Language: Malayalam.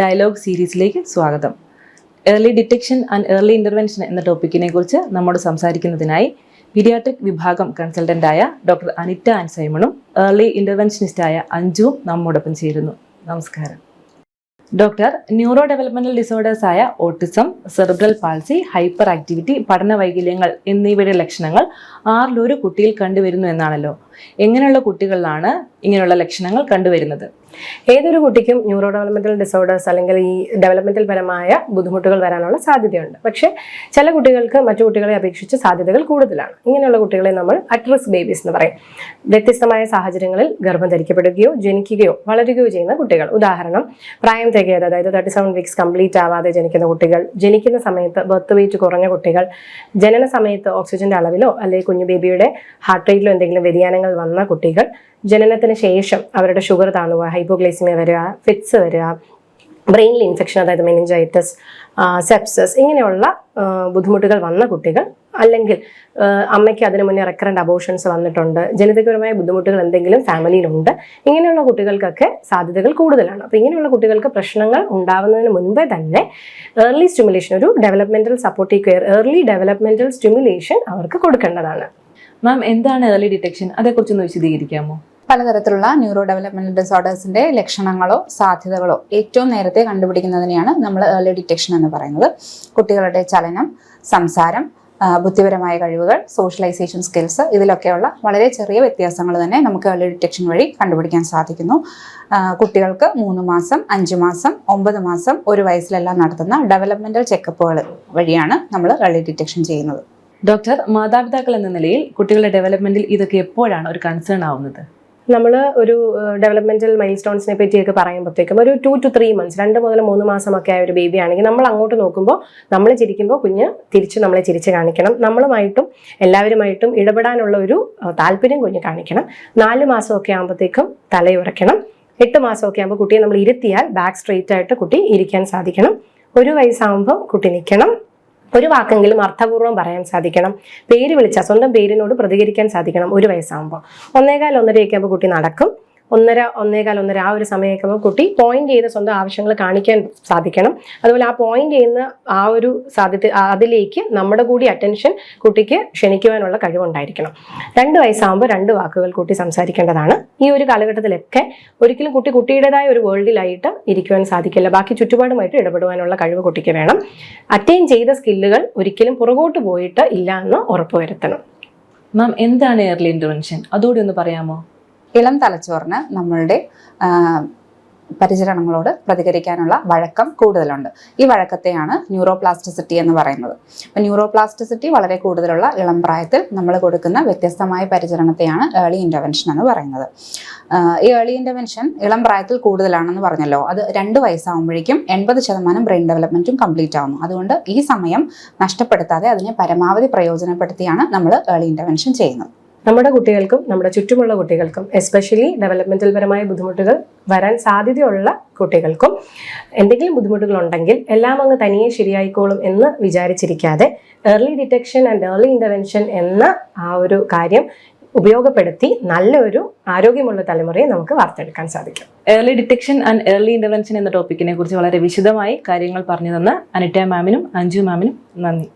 ഡയലോഗ് സീരീസിലേക്ക് സ്വാഗതം. Early detection and early intervention എന്ന ടോപ്പിക്കിനെ കുറിച്ച് നമ്മോട് സംസാരിക്കുന്നതിനായി പീഡിയാട്രിക് വിഭാഗം കൺസൾട്ടന്റായ ഡോക്ടർ അനിറ്റ ആൻഡ് സൈമണും ഏർലി ഇന്റർവെൻഷനിസ്റ്റായ അഞ്ജുവും നമ്മോടൊപ്പം ചേരുന്നു. നമസ്കാരം. ഡോക്ടർ ന്യൂറോ ഡെവലപ്മെന്റൽ ഡിസോർഡേഴ്സ് ആയ autism cerebral palsy hyperactivity പഠന വൈകല്യങ്ങൾ എന്നിവയുടെ ലക്ഷണങ്ങൾ ആറിലൊരു കുട്ടിയിൽ കണ്ടുവരുന്നു എന്നാണല്ലോ. എങ്ങനെയുള്ള കുട്ടികളിലാണ് ഇങ്ങനെയുള്ള ലക്ഷണങ്ങൾ കണ്ടുവരുന്നത്? ഏതൊരു കുട്ടിക്കും ന്യൂറോ ഡെവലപ്മെന്റൽ ഡിസോർഡേഴ്സ് അല്ലെങ്കിൽ ഈ ഡെവലപ്മെന്റൽ പരമായ ബുദ്ധിമുട്ടുകൾ വരാനുള്ള സാധ്യതയുണ്ട്. പക്ഷേ ചില കുട്ടികൾക്ക് മറ്റു കുട്ടികളെ അപേക്ഷിച്ച് സാധ്യതകൾ കൂടുതലാണ്. ഇങ്ങനെയുള്ള കുട്ടികളെ നമ്മൾ അട്രസ് ബേബീസ് എന്ന് പറയും. വ്യത്യസ്തമായ സാഹചര്യങ്ങളിൽ ഗർഭം ധരിക്കപ്പെടുകയോ ജനിക്കുകയോ വളരുകയോ ചെയ്യുന്ന കുട്ടികൾ. ഉദാഹരണം പ്രായം തികയാതെ അതായത് തേർട്ടി സെവൻ വീക്സ് കംപ്ലീറ്റ് ആവാതെ ജനിക്കുന്ന കുട്ടികൾ ജനിക്കുന്ന സമയത്ത് ബർത്ത് വെയിറ്റ് കുറഞ്ഞ കുട്ടികൾ ജനന സമയത്ത് ഓക്സിജന്റെ അളവിലോ അല്ലെങ്കിൽ കുഞ്ഞു ബേബിയുടെ ഹാർട്ട് റേറ്റിലോ എന്തെങ്കിലും വ്യതിയാനങ്ങൾ വന്ന കുട്ടികൾ ജനനത്തിന് ശേഷം അവരുടെ ഷുഗർ താണുക ഹൈപ്പോഗ്ലൈസിമിയ വരിക ഫിറ്റ്സ് വരിക ബ്രെയിനിൽ ഇൻഫെക്ഷൻ അതായത് മെനിഞ്ചൈറ്റിസ് സെപ്സസ് ഇങ്ങനെയുള്ള ബുദ്ധിമുട്ടുകൾ വന്ന കുട്ടികൾ അല്ലെങ്കിൽ അമ്മയ്ക്ക് അതിനു മുന്നേ റെക്കറന്റ് അബോഷൻസ് വന്നിട്ടുണ്ട് ജനിതകപരമായ ബുദ്ധിമുട്ടുകൾ എന്തെങ്കിലും ഫാമിലിയിലുണ്ട് ഇങ്ങനെയുള്ള കുട്ടികൾക്കൊക്കെ സാധ്യതകൾ കൂടുതലാണ്. അപ്പോൾ ഇങ്ങനെയുള്ള കുട്ടികൾക്ക് പ്രശ്നങ്ങൾ ഉണ്ടാവുന്നതിന് മുൻപേ തന്നെ ഏർലി സ്റ്റിമുലേഷൻ ഒരു developmental supportive care early developmental stimulation അവർക്ക് കൊടുക്കേണ്ടതാണ്. മാം എന്താണ് ഏർലി ഡിറ്റക്ഷൻ അതേക്കുറിച്ചൊന്ന് വിശദീകരിക്കാമോ? പലതരത്തിലുള്ള ന്യൂറോ ഡെവലപ്മെന്റൽ ഡിസോർഡേഴ്സിന്റെ ലക്ഷണങ്ങളോ സാധ്യതകളോ ഏറ്റവും നേരത്തെ കണ്ടുപിടിക്കുന്നതിനെയാണ് നമ്മൾ ഏർലി ഡിറ്റക്ഷൻ എന്ന് പറയുന്നത്. കുട്ടികളുടെ ചലനം സംസാരം ബുദ്ധിപരമായ കഴിവുകൾ സോഷ്യലൈസേഷൻ സ്കിൽസ് ഇതിലൊക്കെയുള്ള വളരെ ചെറിയ വ്യത്യാസങ്ങൾ തന്നെ നമുക്ക് ഏർലി ഡിറ്റക്ഷൻ വഴി കണ്ടുപിടിക്കാൻ സാധിക്കുന്നു. കുട്ടികൾക്ക് മൂന്ന് മാസം അഞ്ച് മാസം ഒമ്പത് മാസം ഒരു വയസ്സിലെല്ലാം നടത്തുന്ന ഡെവലപ്മെന്റൽ ചെക്കപ്പുകൾ വഴിയാണ് നമ്മൾ ഏർലി ഡിറ്റക്ഷൻ ചെയ്യുന്നത്. ഡോക്ടർ മാതാപിതാക്കൾ എന്ന നിലയിൽ കുട്ടികളുടെ ഡെവലപ്മെന്റിൽ ഇതൊക്കെ എപ്പോഴാണ് ഒരു കൺസേൺ ആവുന്നത്? നമ്മൾ ഒരു ഡെവലപ്മെന്റൽ മൈൽ സ്റ്റോൺസിനെ പറ്റിയൊക്കെ പറയുമ്പോഴത്തേക്കും ഒരു ടു ടു ത്രീ മന്ത്സ് രണ്ട് മുതൽ മൂന്ന് മാസമൊക്കെ ആയ ഒരു ബേബി ആണെങ്കിൽ നമ്മൾ അങ്ങോട്ട് നോക്കുമ്പോൾ നമ്മൾ ചിരിക്കുമ്പോൾ കുഞ്ഞ് തിരിച്ച് നമ്മളെ ചിരിച്ച് കാണിക്കണം. നമ്മളുമായിട്ടും എല്ലാവരുമായിട്ടും ഇടപെടാനുള്ള ഒരു താല്പര്യം കുഞ്ഞ് കാണിക്കണം. നാല് മാസമൊക്കെ ആകുമ്പോഴത്തേക്കും തലയുറയ്ക്കണം എട്ട് മാസമൊക്കെ ആകുമ്പോൾ കുട്ടിയെ നമ്മൾ ഇരുത്തിയാൽ ബാക്ക് സ്ട്രെയിറ്റ് ആയിട്ട് കുട്ടി ഇരിക്കാൻ സാധിക്കണം. ഒരു വയസ്സാകുമ്പോൾ കുട്ടി നിൽക്കണം. ഒരു വാക്കെങ്കിലും അർത്ഥപൂർവം പറയാൻ സാധിക്കണം. പേര് വിളിച്ചാൽ സ്വന്തം പേരിനോട് പ്രതികരിക്കാൻ സാധിക്കണം ഒരു വയസ്സാകുമ്പോൾ ഒന്നേകാൽ ഒന്നരയൊക്കെ ആകുമ്പോൾ കുട്ടി നടക്കും. ഒന്നര ഒന്നേകാൽ ഒന്നര ആ ഒരു സമയമൊക്കെ കുട്ടി പോയിന്റ് ചെയ്യുന്ന സ്വന്തം ആവശ്യങ്ങൾ കാണിക്കാൻ സാധിക്കണം. അതുപോലെ ആ പോയിന്റ് ചെയ്യുന്ന ആ ഒരു സാധ്യത അതിലേക്ക് നമ്മുടെ കൂടി അറ്റൻഷൻ കുട്ടിക്ക് ക്ഷണിക്കുവാനുള്ള കഴിവുണ്ടായിരിക്കണം. രണ്ട് വയസ്സാകുമ്പോൾ രണ്ട് വാക്കുകൾ കുട്ടി സംസാരിക്കേണ്ടതാണ്. ഈ ഒരു കാലഘട്ടത്തിലൊക്കെ ഒരിക്കലും കുട്ടി കുട്ടിയുടേതായ ഒരു വേൾഡിലായിട്ട് ഇരിക്കുവാൻ സാധിക്കില്ല. ബാക്കി ചുറ്റുപാടുമായിട്ട് ഇടപെടുവാനുള്ള കഴിവ് കുട്ടിക്ക് വേണം. അറ്റൈൻ ചെയ്ത സ്കില്ലുകൾ ഒരിക്കലും പുറകോട്ട് പോയിട്ട് ഇല്ല എന്ന് ഉറപ്പുവരുത്തണം മാം എന്താണ് ഏർലി ഇന്റർവെൻഷൻ അതോടെ ഒന്ന് പറയാമോ? ഇളം തലച്ചോറിന് നമ്മളുടെ പരിചരണങ്ങളോട് പ്രതികരിക്കാനുള്ള വഴക്കം കൂടുതലുണ്ട്. ഈ വഴക്കത്തെയാണ് ന്യൂറോപ്ലാസ്റ്റിസിറ്റി എന്ന് പറയുന്നത്. അപ്പം ന്യൂറോപ്ലാസ്റ്റിസിറ്റി വളരെ കൂടുതലുള്ള ഇളം പ്രായത്തിൽ നമ്മൾ കൊടുക്കുന്ന വ്യത്യസ്തമായ പരിചരണത്തെയാണ് ഏർലി ഇന്റർവെൻഷൻ എന്ന് പറയുന്നത്. ഈ ഏർലി ഇന്റർവെൻഷൻ ഇളം പ്രായത്തിൽ കൂടുതലാണെന്ന് പറഞ്ഞല്ലോ. അത് രണ്ട് വയസ്സാകുമ്പോഴേക്കും എൺപത് ശതമാനം ബ്രെയിൻ ഡെവലപ്മെന്റും കംപ്ലീറ്റ് ആവുന്നു. അതുകൊണ്ട് ഈ സമയം നഷ്ടപ്പെടുത്താതെ അതിനെ പരമാവധി പ്രയോജനപ്പെടുത്തിയാണ് നമ്മൾ ഏർലി ഇന്റർവെൻഷൻ ചെയ്യുന്നത്. നമ്മുടെ കുട്ടികൾക്കും നമ്മുടെ ചുറ്റുമുള്ള കുട്ടികൾക്കും എസ്പെഷ്യലി ഡെവലപ്മെന്റൽ പരമായ ബുദ്ധിമുട്ടുകൾ വരാൻ സാധ്യതയുള്ള കുട്ടികൾക്കും എന്തെങ്കിലും ബുദ്ധിമുട്ടുകൾ ഉണ്ടെങ്കിൽ എല്ലാം അങ്ങ് തനിയെ ശരിയായിക്കോളും എന്ന് വിചാരിച്ചിരിക്കാതെ early detection and early intervention എന്ന ആ ഒരു കാര്യം ഉപയോഗപ്പെടുത്തി നല്ലൊരു ആരോഗ്യമുള്ള തലമുറയെ നമുക്ക് വാർത്തെടുക്കാൻ സാധിക്കും. Early detection and early intervention എന്ന ടോപ്പിക്കിനെ കുറിച്ച് വളരെ വിശദമായി കാര്യങ്ങൾ പറഞ്ഞു തന്ന അനിറ്റ മാമിനും അഞ്ജു മാമിനും നന്ദി.